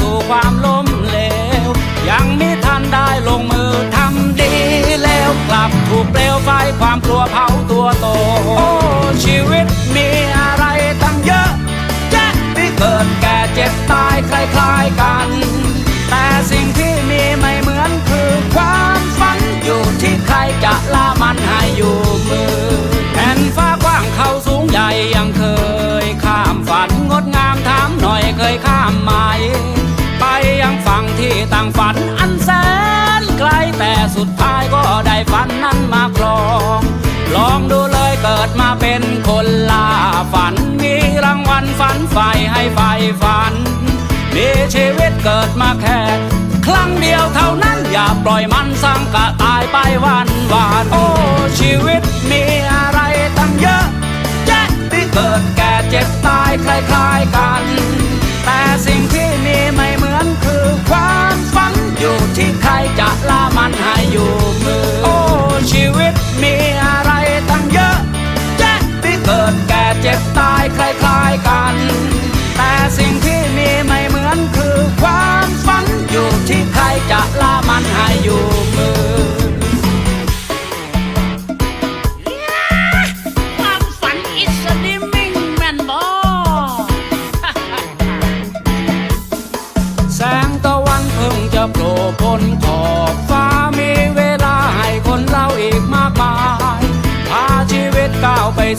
สู่ความล้มเหลว ยังไม่ทันได้ลงมือทำดีแล้วกลับถูกเปลวไฟความกลัวเผาตัวโต โอ้ชีวิตมี ต่างฝันอันแสนไกลแต่สุดท้ายก็ได้ฝันนั้นมาครอง ลองดูเลยเกิดมาเป็นคนล่าฝัน มีรางวัลฝันใฝ่ให้ใฝ่ฝัน มีชีวิตเกิดมาแค่ครั้งเดียวเท่านั้นอย่าปล่อยมันสังกะตายไปวันวานโอ้ชีวิตมีอะไรตั้งเยอะแยะที่เกิดแก่เจ็บตายคล้าย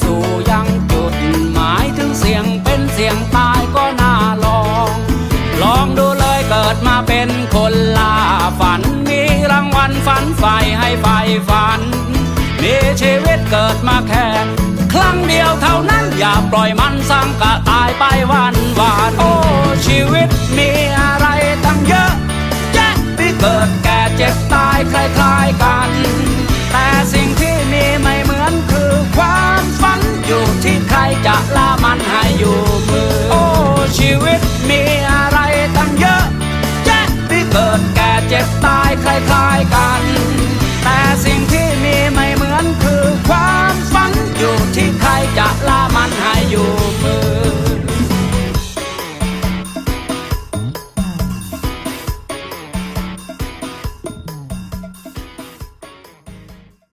สู่ยังจุดหมายถึงเสียงเป็นเสียงตายก็น่าลอง ลองดูเลยเกิดมาเป็นคนล่าฝัน มีรางวัลฝันใฝ่ให้ใฝ่ฝัน มีชีวิตเกิดมาแค่ครั้งเดียวเท่านั้นอย่าปล่อยมันสังกะตายไปวันวานโอ้ชีวิตมี อยู่ที่ใครจะละมันให้อยู่มือ โอ้ชีวิต